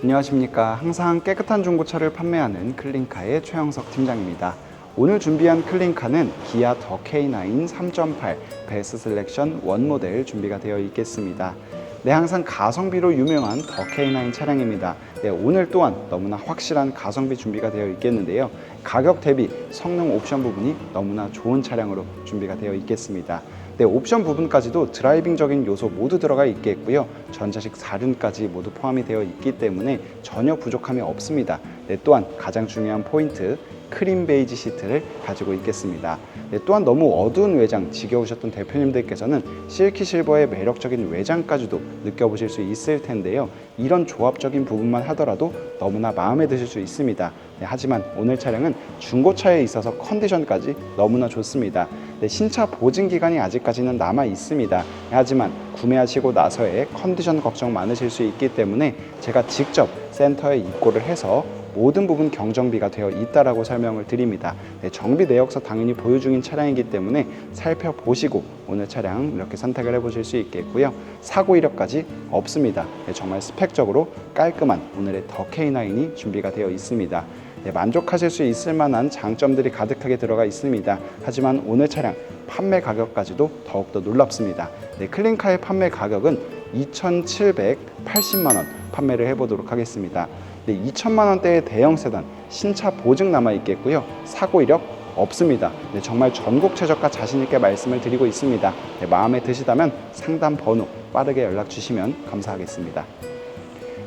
안녕하십니까. 항상 깨끗한 중고차를 판매하는 클린카의 최영석 팀장입니다. 오늘 준비한 클린카는 기아 더 K9 3.8 베스트 셀렉션 원 모델 준비가 되어 있겠습니다. 네, 항상 가성비로 유명한 더 K9 차량입니다. 네, 오늘 또한 너무나 확실한 가성비 준비가 되어 있겠는데요. 가격 대비 성능 옵션 부분이 너무나 좋은 차량으로 준비가 되어 있겠습니다. 네, 옵션 부분까지도 드라이빙적인 요소 모두 들어가 있겠고요. 전자식 사륜까지 모두 포함이 되어 있기 때문에 전혀 부족함이 없습니다. 네, 또한 가장 중요한 포인트 크림 베이지 시트를 가지고 있겠습니다. 네, 또한 너무 어두운 외장 지겨우셨던 대표님들께서는 실키 실버의 매력적인 외장까지도 느껴보실 수 있을 텐데요. 이런 조합적인 부분만 하더라도 너무나 마음에 드실 수 있습니다. 네, 하지만 오늘 차량은 중고차에 있어서 컨디션까지 너무나 좋습니다. 네, 신차 보증 기간이 아직까지는 남아 있습니다. 하지만 구매하시고 나서의 컨디션 걱정 많으실 수 있기 때문에 제가 직접 센터에 입고를 해서 모든 부분 경정비가 되어 있다라고 설명을 드립니다. 네, 정비 내역서 당연히 보유 중인 차량이기 때문에 살펴보시고 오늘 차량 이렇게 선택을 해보실 수 있겠고요. 사고 이력까지 없습니다. 네, 정말 스펙적으로 깔끔한 오늘의 더 K9이 준비가 되어 있습니다. 네, 만족하실 수 있을 만한 장점들이 가득하게 들어가 있습니다. 하지만 오늘 차량 판매 가격까지도 더욱더 놀랍습니다. 네, 클린카의 판매 가격은 2,780만 원 판매를 해보도록 하겠습니다. 네, 2천만 원대의 대형 세단 신차 보증 남아 있겠고요. 사고 이력 없습니다. 네, 정말 전국 최저가 자신 있게 말씀을 드리고 있습니다. 네, 마음에 드시다면 상담 번호 빠르게 연락 주시면 감사하겠습니다.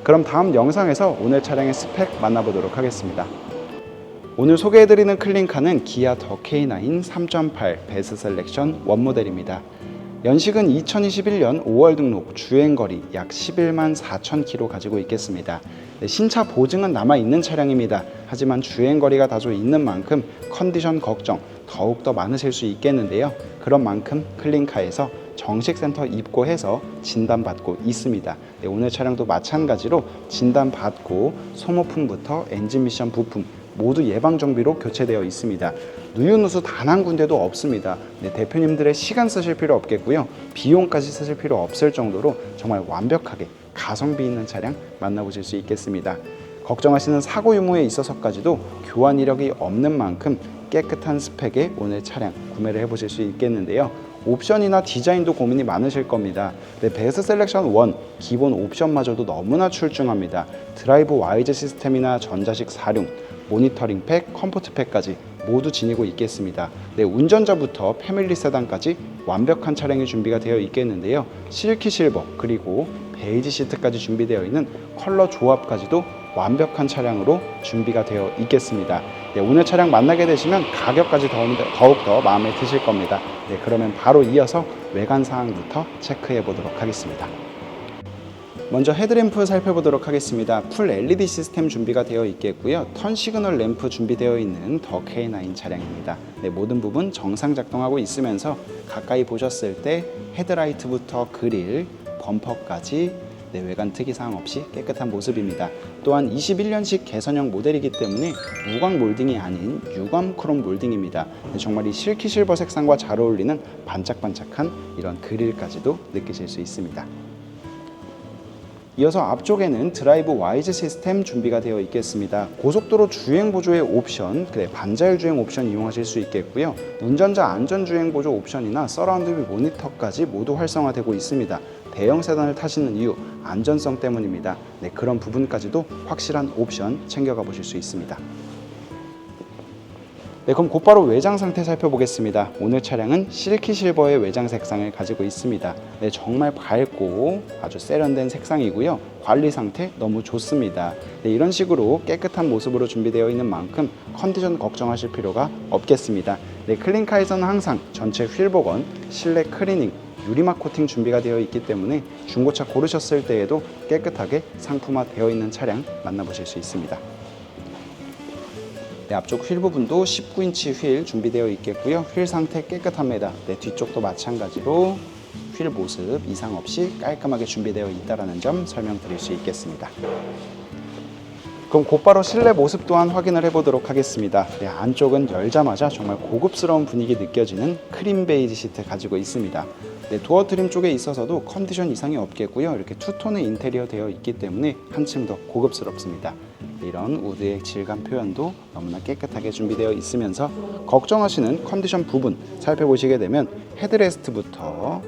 그럼 다음 영상에서 오늘 차량의 스펙 만나보도록 하겠습니다. 오늘 소개해드리는 클린카는 기아 더 K9 3.8 베스 셀렉션 원 모델입니다. 연식은 2021년 5월 등록, 주행거리 약 11만 4천 킬로 가지고 있겠습니다. 네, 신차 보증은 남아 있는 차량입니다. 하지만 주행거리가 다소 있는 만큼 컨디션 걱정 더욱더 많으실 수 있겠는데요. 그런 만큼 클린카에서 정식 센터 입고해서 진단받고 있습니다. 네, 오늘 차량도 마찬가지로 진단받고 소모품부터 엔진 미션 부품 모두 예방 정비로 교체되어 있습니다. 누유누수 단 한 군데도 없습니다. 네, 대표님들의 시간 쓰실 필요 없겠고요. 비용까지 쓰실 필요 없을 정도로 정말 완벽하게 가성비 있는 차량 만나보실 수 있겠습니다. 걱정하시는 사고 유무에 있어서까지도 교환 이력이 없는 만큼 깨끗한 스펙의 오늘 차량 구매를 해보실 수 있겠는데요. 옵션이나 디자인도 고민이 많으실 겁니다. 네, 베스트 셀렉션 1 기본 옵션마저도 너무나 출중합니다. 드라이브 와이즈 시스템이나 전자식 사륜, 모니터링 팩, 컴포트 팩까지 모두 지니고 있겠습니다. 네, 운전자부터 패밀리 세단까지 완벽한 차량이 준비가 되어 있겠는데요. 실키 실버 그리고 베이지 시트까지 준비되어 있는 컬러 조합까지도 완벽한 차량으로 준비가 되어 있겠습니다. 네, 오늘 차량 만나게 되시면 가격까지 더욱 더 마음에 드실 겁니다. 네, 그러면 바로 이어서 외관 사항부터 체크해 보도록 하겠습니다. 먼저 헤드램프 살펴보도록 하겠습니다. 풀 LED 시스템 준비가 되어 있겠고요. 턴 시그널 램프 준비되어 있는 더 K9 차량입니다. 네, 모든 부분 정상 작동하고 있으면서 가까이 보셨을 때 헤드라이트부터 그릴, 범퍼까지 네, 외관 특이사항 없이 깨끗한 모습입니다. 또한 21년식 개선형 모델이기 때문에 무광 몰딩이 아닌 유광 크롬 몰딩입니다. 네, 정말 이 실키 실버 색상과 잘 어울리는 반짝반짝한 이런 그릴까지도 느끼실 수 있습니다. 이어서 앞쪽에는 드라이브 와이즈 시스템 준비가 되어 있겠습니다. 고속도로 주행 보조의 옵션, 그래 반자율 주행 옵션 이용하실 수 있겠고요. 운전자 안전 주행 보조 옵션이나 서라운드 뷰 모니터까지 모두 활성화되고 있습니다. 대형 세단을 타시는 이유 안전성 때문입니다. 네, 그런 부분까지도 확실한 옵션 챙겨가 보실 수 있습니다. 네, 그럼 곧바로 외장 상태 살펴보겠습니다. 오늘 차량은 실키 실버의 외장 색상을 가지고 있습니다. 네, 정말 밝고 아주 세련된 색상이고요. 관리 상태 너무 좋습니다. 네, 이런 식으로 깨끗한 모습으로 준비되어 있는 만큼 컨디션 걱정하실 필요가 없겠습니다. 네, 클린카에서는 항상 전체 휠 복원, 실내 클리닝, 유리막 코팅 준비가 되어 있기 때문에 중고차 고르셨을 때에도 깨끗하게 상품화 되어 있는 차량 만나보실 수 있습니다. 네, 앞쪽 휠 부분도 19인치 휠 준비되어 있겠고요. 휠 상태 깨끗합니다. 네, 뒤쪽도 마찬가지로 휠 모습 이상 없이 깔끔하게 준비되어 있다는 점 설명드릴 수 있겠습니다. 그럼 곧바로 실내 모습 또한 확인을 해보도록 하겠습니다. 네, 안쪽은 열자마자 정말 고급스러운 분위기 느껴지는 크림 베이지 시트 가지고 있습니다. 네, 도어 트림 쪽에 있어서도 컨디션 이상이 없겠고요. 이렇게 투톤의 인테리어 되어 있기 때문에 한층 더 고급스럽습니다. 이런 우드의 질감 표현도 너무나 깨끗하게 준비되어 있으면서 걱정하시는 컨디션 부분 살펴보시게 되면 헤드레스트부터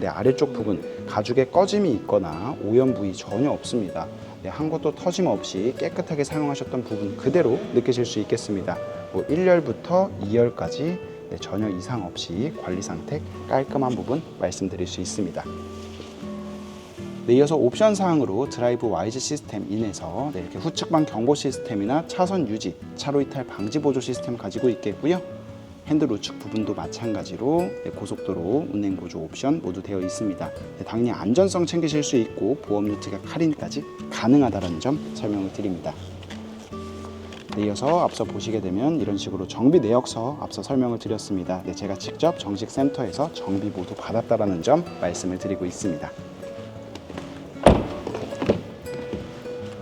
네, 아래쪽 부분 가죽에 꺼짐이 있거나 오염 부위 전혀 없습니다. 네, 한 곳도 터짐 없이 깨끗하게 사용하셨던 부분 그대로 느끼실 수 있겠습니다. 뭐 1열부터 2열까지 네, 전혀 이상 없이 관리 상태 깔끔한 부분 말씀드릴 수 있습니다. 네, 이어서 옵션 사항으로 드라이브 와이즈 시스템 인에서 네, 이렇게 후측방 경보 시스템이나 차선 유지, 차로 이탈 방지 보조 시스템 가지고 있겠고요. 핸들 우측 부분도 마찬가지로 네, 고속도로 운행 보조 옵션 모두 되어 있습니다. 네, 당연히 안전성 챙기실 수 있고 보험료 특약 할인까지 가능하다는 점 설명을 드립니다. 네, 이어서 앞서 보시게 되면 이런 식으로 정비 내역서 앞서 설명을 드렸습니다. 네, 제가 직접 정식 센터에서 정비 모두 받았다라는 점 말씀을 드리고 있습니다.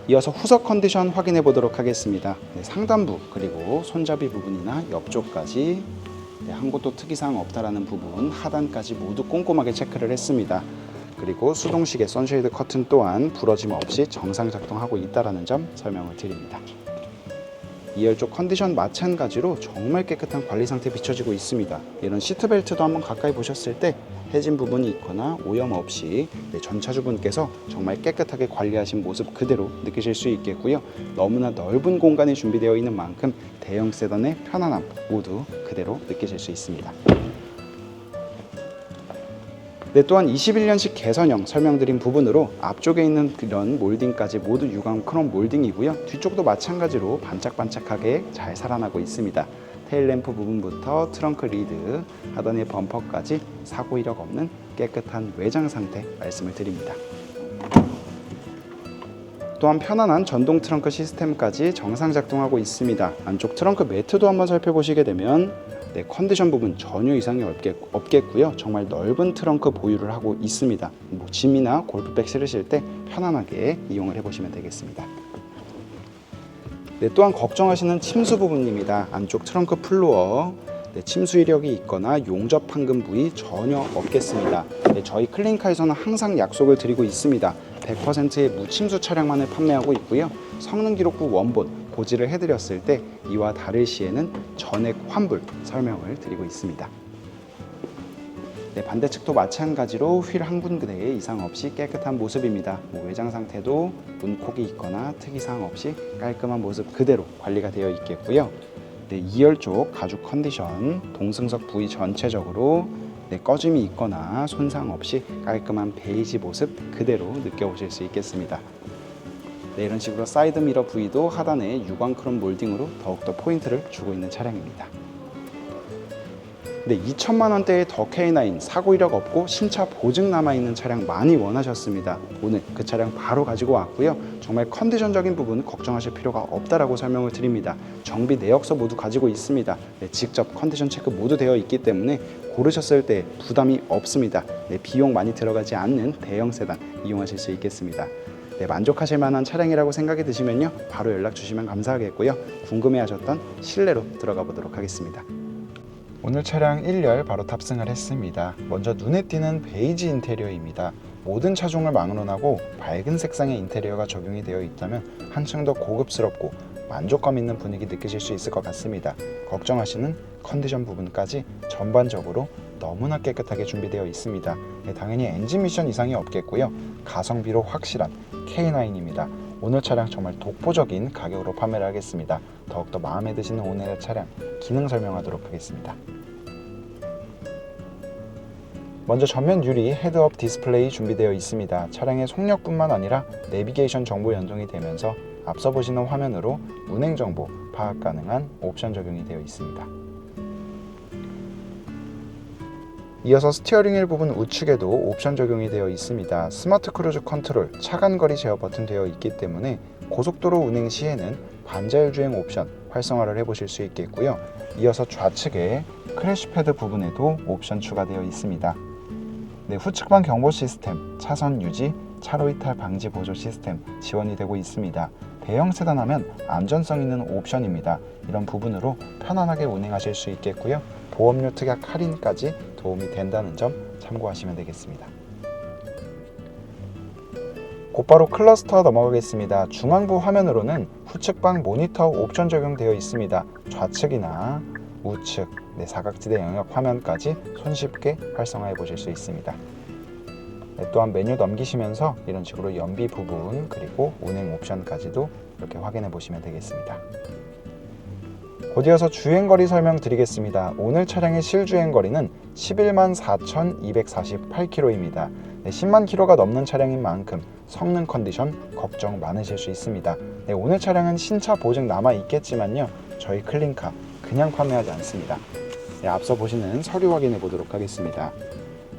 이어서 후석 컨디션 확인해 보도록 하겠습니다. 네, 상단부 그리고 손잡이 부분이나 옆쪽까지 네, 한 곳도 특이사항 없다라는 부분 하단까지 모두 꼼꼼하게 체크를 했습니다. 그리고 수동식의 선쉐이드 커튼 또한 부러짐 없이 정상 작동하고 있다라는 점 설명을 드립니다. 2열 쪽 컨디션 마찬가지로 정말 깨끗한 관리 상태 비춰지고 있습니다. 이런 시트벨트도 한번 가까이 보셨을 때 해진 부분이 있거나 오염 없이 네, 전차주분께서 정말 깨끗하게 관리하신 모습 그대로 느끼실 수 있겠고요. 너무나 넓은 공간이 준비되어 있는 만큼 대형 세단의 편안함 모두 그대로 느끼실 수 있습니다. 네, 또한 21년식 개선형 설명드린 부분으로 앞쪽에 있는 그런 몰딩까지 모두 유광 크롬 몰딩이고요. 뒤쪽도 마찬가지로 반짝반짝하게 잘 살아나고 있습니다. 테일램프 부분부터 트렁크 리드, 하단의 범퍼까지 사고 이력 없는 깨끗한 외장 상태 말씀을 드립니다. 또한 편안한 전동 트렁크 시스템까지 정상 작동하고 있습니다. 안쪽 트렁크 매트도 한번 살펴보시게 되면 네, 컨디션 부분 전혀 이상이 없겠, 없겠고요. 정말 넓은 트렁크 보유를 하고 있습니다. 뭐 짐이나 골프백 실으실 때 편안하게 이용을 해보시면 되겠습니다. 네, 또한 걱정하시는 침수 부분입니다. 안쪽 트렁크 플로어 네, 침수 이력이 있거나 용접 판금 부위 전혀 없겠습니다. 네, 저희 클린카에서는 항상 약속을 드리고 있습니다. 100%의 무침수 차량만을 판매하고 있고요. 성능 기록부 원본 고지를 해드렸을 때 이와 다를 시에는 전액 환불 설명을 드리고 있습니다. 네, 반대측도 마찬가지로 휠 한 군데에 이상 없이 깨끗한 모습입니다. 뭐 외장 상태도 문콕이 있거나 특이사항 없이 깔끔한 모습 그대로 관리가 되어 있겠고요. 네, 2열 쪽 가죽 컨디션, 동승석 부위 전체적으로 네, 꺼짐이 있거나 손상 없이 깔끔한 베이지 모습 그대로 느껴보실 수 있겠습니다. 네, 이런 식으로 사이드 미러 부위도 하단에 유광 크롬 몰딩으로 더욱더 포인트를 주고 있는 차량입니다. 네, 2천만 원대의 더 K9 사고 이력 없고 신차 보증 남아 있는 차량 많이 원하셨습니다. 오늘 그 차량 바로 가지고 왔고요. 정말 컨디션적인 부분 걱정하실 필요가 없다라고 설명을 드립니다. 정비 내역서 모두 가지고 있습니다. 네, 직접 컨디션 체크 모두 되어 있기 때문에 고르셨을 때 부담이 없습니다. 네, 비용 많이 들어가지 않는 대형 세단 이용하실 수 있겠습니다. 네, 만족하실 만한 차량이라고 생각이 드시면요. 바로 연락 주시면 감사하겠고요. 궁금해하셨던 실내로 들어가 보도록 하겠습니다. 오늘 차량 1열 바로 탑승을 했습니다. 먼저 눈에 띄는 베이지 인테리어입니다. 모든 차종을 막론하고 밝은 색상의 인테리어가 적용이 되어 있다면 한층 더 고급스럽고 만족감 있는 분위기 느끼실 수 있을 것 같습니다. 걱정하시는 컨디션 부분까지 전반적으로 너무나 깨끗하게 준비되어 있습니다. 네, 당연히 엔진 미션 이상이 없겠고요. 가성비로 확실한 K9입니다. 오늘 차량 정말 독보적인 가격으로 판매를 하겠습니다. 더욱더 마음에 드시는 오늘의 차량 기능 설명하도록 하겠습니다. 먼저 전면 유리 헤드업 디스플레이 준비되어 있습니다. 차량의 속력뿐만 아니라 내비게이션 정보 연동이 되면서 앞서 보시는 화면으로 운행 정보 파악 가능한 옵션 적용이 되어 있습니다. 이어서 스티어링 휠 부분 우측에도 옵션 적용이 되어 있습니다. 스마트 크루즈 컨트롤, 차간거리 제어 버튼 되어 있기 때문에 고속도로 운행 시에는 반자율 주행 옵션 활성화를 해보실 수 있겠고요. 이어서 좌측에 크래시 패드 부분에도 옵션 추가되어 있습니다. 네, 후측방 경보 시스템, 차선 유지, 차로 이탈 방지 보조 시스템 지원이 되고 있습니다. 대형 세단 하면 안전성 있는 옵션입니다. 이런 부분으로 편안하게 운행하실 수 있겠고요. 보험료 특약 할인까지 도움이 된다는 점 참고하시면 되겠습니다. 곧바로 클러스터 넘어가겠습니다. 중앙부 화면으로는 후측방 모니터 옵션 적용되어 있습니다. 좌측이나 우측, 네, 사각지대 영역 화면까지 손쉽게 활성화해 보실 수 있습니다. 네, 또한 메뉴 넘기시면서 이런 식으로 연비 부분 그리고 운행 옵션까지도 이렇게 확인해 보시면 되겠습니다. 곧 이어서 주행거리 설명 드리겠습니다. 오늘 차량의 실주행거리는 11만 4,248km입니다. 네, 10만 km가 넘는 차량인 만큼 성능 컨디션 걱정 많으실 수 있습니다. 네, 오늘 차량은 신차 보증 남아 있겠지만요. 저희 클린카 그냥 판매하지 않습니다. 네, 앞서 보시는 서류 확인해 보도록 하겠습니다.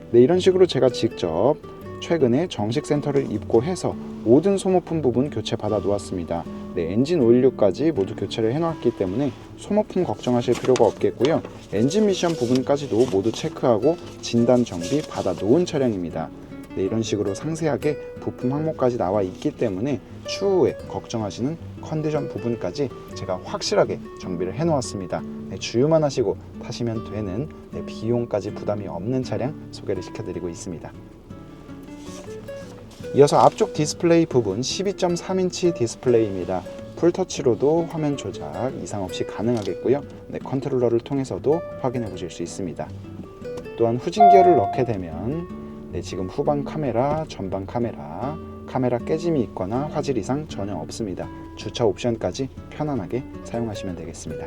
네, 이런 식으로 제가 직접 최근에 정식 센터를 입고해서 모든 소모품 부분 교체 받아 놓았습니다. 네, 엔진 오일류까지 모두 교체를 해놨기 때문에 소모품 걱정하실 필요가 없겠고요. 엔진 미션 부분까지도 모두 체크하고 진단 정비 받아 놓은 차량입니다. 네, 이런 식으로 상세하게 부품 항목까지 나와 있기 때문에 추후에 걱정하시는 컨디션 부분까지 제가 확실하게 정비를 해 놓았습니다. 네, 주유만 하시고 타시면 되는 네, 비용까지 부담이 없는 차량 소개를 시켜드리고 있습니다. 이어서 앞쪽 디스플레이 부분 12.3인치 디스플레이입니다. 풀터치로도 화면 조작 이상 없이 가능하겠고요. 네, 컨트롤러를 통해서도 확인해 보실 수 있습니다. 또한 후진 기어를 넣게 되면 네, 지금 후방 카메라, 전방 카메라, 카메라 깨짐이 있거나 화질 이상 전혀 없습니다. 주차 옵션까지 편안하게 사용하시면 되겠습니다.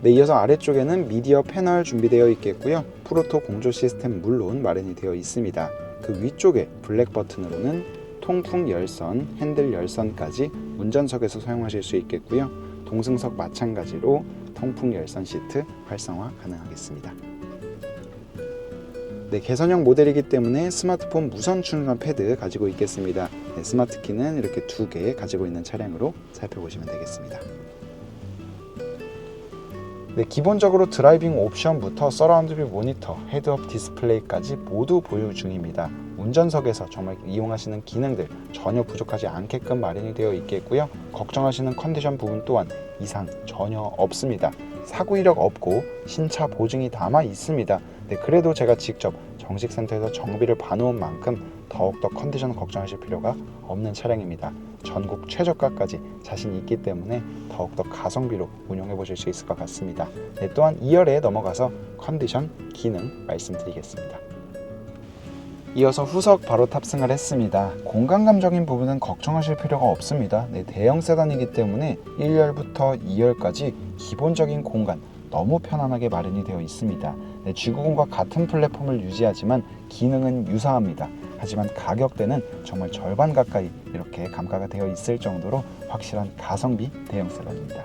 네, 이어서 아래쪽에는 미디어 패널 준비되어 있겠고요. 프로토 공조 시스템 물론 마련이 되어 있습니다. 그 위쪽에 블랙 버튼으로는 통풍 열선, 핸들 열선까지 운전석에서 사용하실 수 있겠고요. 동승석 마찬가지로 통풍 열선 시트 활성화 가능하겠습니다. 네, 개선형 모델이기 때문에 스마트폰 무선 충전 패드 가지고 있겠습니다. 네, 스마트 키는 이렇게 두 개 가지고 있는 차량으로 살펴보시면 되겠습니다. 네, 기본적으로 드라이빙 옵션부터 서라운드 뷰 모니터, 헤드업 디스플레이까지 모두 보유 중입니다. 운전석에서 정말 이용하시는 기능들 전혀 부족하지 않게끔 마련이 되어 있겠고요. 걱정하시는 컨디션 부분 또한 이상 전혀 없습니다. 사고 이력 없고 신차 보증이 남아 있습니다. 네, 그래도 제가 직접 정식 센터에서 정비를 봐놓은 만큼 더욱더 컨디션 걱정하실 필요가 없는 차량입니다. 전국 최저가까지 자신 있기 때문에 더욱더 가성비로 운영해 보실 수 있을 것 같습니다. 네, 또한 2열에 넘어가서 컨디션, 기능 말씀드리겠습니다. 이어서 후석 바로 탑승을 했습니다. 공간 감적인 부분은 걱정하실 필요가 없습니다. 네, 대형 세단이기 때문에 1열부터 2열까지 기본적인 공간 너무 편안하게 마련이 되어 있습니다. 네, G90과 같은 플랫폼을 유지하지만 기능은 유사합니다. 하지만 가격대는 정말 절반 가까이 이렇게 감가가 되어 있을 정도로 확실한 가성비 대형 세단입니다.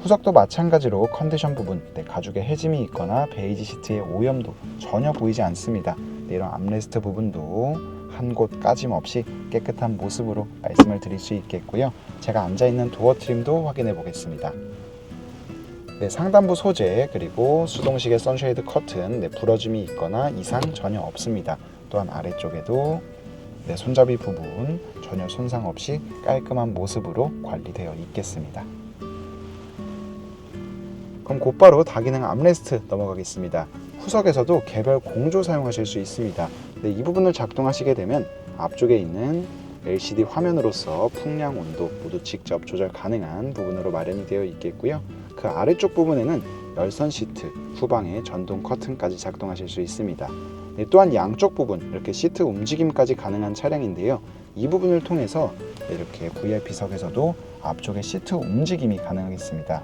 후석도 마찬가지로 컨디션 부분, 네, 가죽에 해짐이 있거나 베이지 시트의 오염도 전혀 보이지 않습니다. 네, 이런 암레스트 부분도 한 곳 까짐 없이 깨끗한 모습으로 말씀을 드릴 수 있겠고요. 제가 앉아 있는 도어 트림도 확인해 보겠습니다. 네, 상단부 소재 그리고 수동식의 선쉐이드 커튼 네, 부러짐이 있거나 이상 전혀 없습니다. 또한 아래쪽에도 네, 손잡이 부분 전혀 손상 없이 깔끔한 모습으로 관리되어 있겠습니다. 그럼 곧바로 다기능 암레스트 넘어가겠습니다. 후석에서도 개별 공조 사용하실 수 있습니다. 네, 이 부분을 작동하시게 되면 앞쪽에 있는 LCD 화면으로서 풍량 온도 모두 직접 조절 가능한 부분으로 마련이 되어 있겠고요. 그 아래쪽 부분에는 열선 시트, 후방에 전동 커튼까지 작동하실 수 있습니다. 네, 또한 양쪽 부분 이렇게 시트 움직임까지 가능한 차량인데요. 이 부분을 통해서 이렇게 VIP석에서도 앞쪽에 시트 움직임이 가능하겠습니다.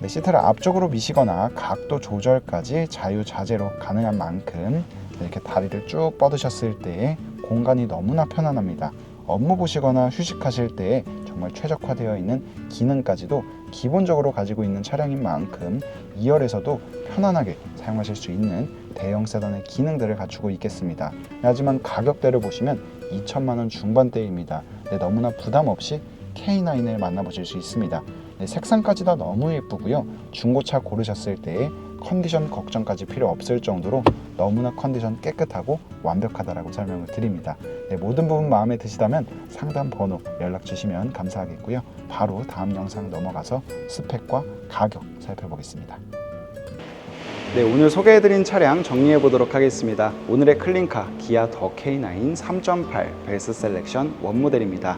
네, 시트를 앞쪽으로 미시거나 각도 조절까지 자유자재로 가능한 만큼 이렇게 다리를 쭉 뻗으셨을 때 공간이 너무나 편안합니다. 업무 보시거나 휴식하실 때 정말 최적화되어 있는 기능까지도 기본적으로 가지고 있는 차량인 만큼 2열에서도 편안하게 사용하실 수 있는 대형 세단의 기능들을 갖추고 있겠습니다. 하지만 가격대를 보시면 2천만 원 중반대입니다. 네, 너무나 부담 없이 K9을 만나보실 수 있습니다. 네, 색상까지 다 너무 예쁘고요. 중고차 고르셨을 때 컨디션 걱정까지 필요 없을 정도로 너무나 컨디션 깨끗하고 완벽하다라고 설명을 드립니다. 네, 모든 부분 마음에 드시다면 상담 번호 연락 주시면 감사하겠고요. 바로 다음 영상 넘어가서 스펙과 가격 살펴보겠습니다. 네, 오늘 소개해드린 차량 정리해 보도록 하겠습니다. 오늘의 클린카 기아 더 K9 3.8 베스 셀렉션 원 모델입니다.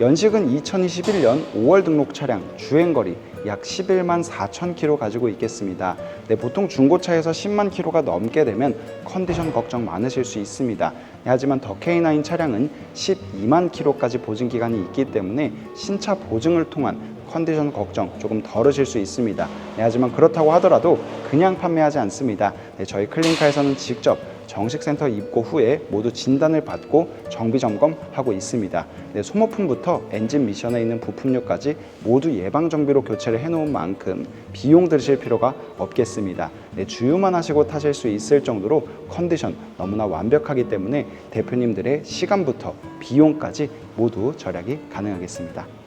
연식은 2021년 5월 등록 차량, 주행거리 약 11만 4천 킬로 가지고 있겠습니다. 네, 보통 중고차에서 10만 킬로가 넘게 되면 컨디션 걱정 많으실 수 있습니다. 네, 하지만 더 K9 차량은 12만 킬로까지 보증 기간이 있기 때문에 신차 보증을 통한 컨디션 걱정 조금 덜으실 수 있습니다. 네, 하지만 그렇다고 하더라도 그냥 판매하지 않습니다. 네, 저희 클린카에서는 직접 정식 센터 입고 후에 모두 진단을 받고 정비 점검하고 있습니다. 네, 소모품부터 엔진 미션에 있는 부품류까지 모두 예방 정비로 교체를 해놓은 만큼 비용 들으실 필요가 없겠습니다. 네, 주유만 하시고 타실 수 있을 정도로 컨디션 너무나 완벽하기 때문에 대표님들의 시간부터 비용까지 모두 절약이 가능하겠습니다.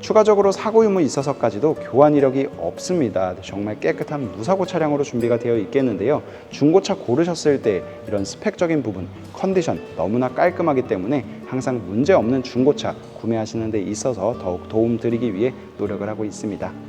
추가적으로 사고 유무에 있어서까지도 교환 이력이 없습니다. 정말 깨끗한 무사고 차량으로 준비가 되어 있겠는데요. 중고차 고르셨을 때 이런 스펙적인 부분, 컨디션 너무나 깔끔하기 때문에 항상 문제 없는 중고차 구매하시는 데 있어서 더욱 도움 드리기 위해 노력을 하고 있습니다.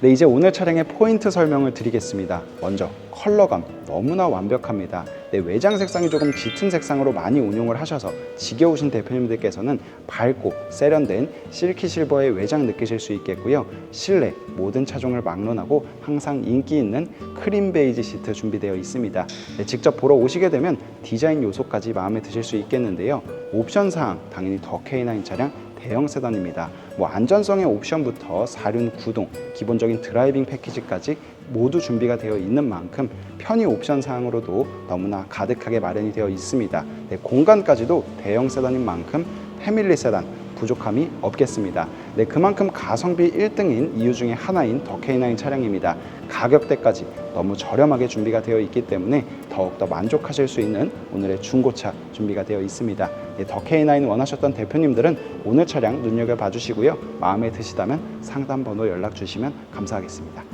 네, 이제 오늘 차량의 포인트 설명을 드리겠습니다. 먼저 컬러감 너무나 완벽합니다. 네, 외장 색상이 조금 짙은 색상으로 많이 운용을 하셔서 지겨우신 대표님들께서는 밝고 세련된 실키 실버의 외장 느끼실 수 있겠고요. 실내 모든 차종을 막론하고 항상 인기 있는 크림 베이지 시트 준비되어 있습니다. 네, 직접 보러 오시게 되면 디자인 요소까지 마음에 드실 수 있겠는데요. 옵션 사항 당연히 더 K9 차량 대형 세단입니다. 뭐 안전성의 옵션부터 사륜 구동, 기본적인 드라이빙 패키지까지 모두 준비가 되어 있는 만큼 편의 옵션 사항으로도 너무나 가득하게 마련이 되어 있습니다. 네, 공간까지도 대형 세단인 만큼 패밀리 세단 부족함이 없겠습니다. 네, 그만큼 가성비 1등인 이유 중에 하나인 더 K9 차량입니다. 가격대까지 너무 저렴하게 준비가 되어 있기 때문에 더욱더 만족하실 수 있는 오늘의 중고차 준비가 되어 있습니다. 네, 더 K9 원하셨던 대표님들은 오늘 차량 눈여겨봐 주시고요. 마음에 드시다면 상담 번호 연락 주시면 감사하겠습니다.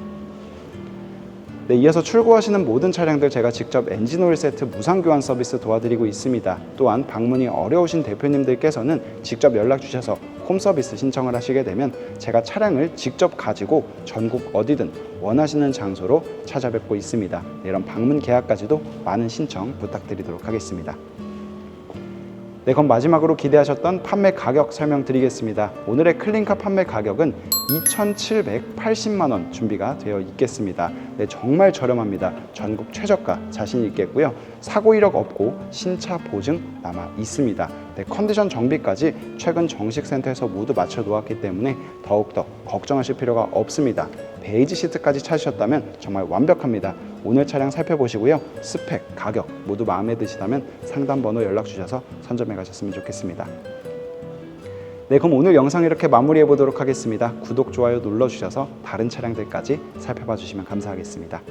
네, 이어서 출고하시는 모든 차량들 제가 직접 엔진 오일 세트 무상 교환 서비스 도와드리고 있습니다. 또한 방문이 어려우신 대표님들께서는 직접 연락 주셔서 홈 서비스 신청을 하시게 되면 제가 차량을 직접 가지고 전국 어디든 원하시는 장소로 찾아뵙고 있습니다. 네, 이런 방문 계약까지도 많은 신청 부탁드리도록 하겠습니다. 네, 그럼 마지막으로 기대하셨던 판매 가격 설명드리겠습니다. 오늘의 클린카 판매 가격은 2,780만 원 준비가 되어 있겠습니다. 네, 정말 저렴합니다. 전국 최저가 자신 있겠고요. 사고 이력 없고 신차 보증 남아 있습니다. 네, 컨디션 정비까지 최근 정식 센터에서 모두 맞춰 놓았기 때문에 더욱더 걱정하실 필요가 없습니다. 베이지 시트까지 찾으셨다면 정말 완벽합니다. 오늘 차량 살펴보시고요. 스펙, 가격 모두 마음에 드시다면 상담 번호 연락 주셔서 선점해 가셨으면 좋겠습니다. 네, 그럼 오늘 영상 이렇게 마무리해 보도록 하겠습니다. 구독, 좋아요 눌러 주셔서 다른 차량들까지 살펴봐 주시면 감사하겠습니다.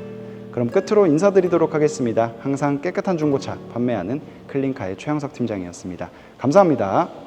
그럼 끝으로 인사드리도록 하겠습니다. 항상 깨끗한 중고차 판매하는 클린카의 최영석 팀장이었습니다. 감사합니다.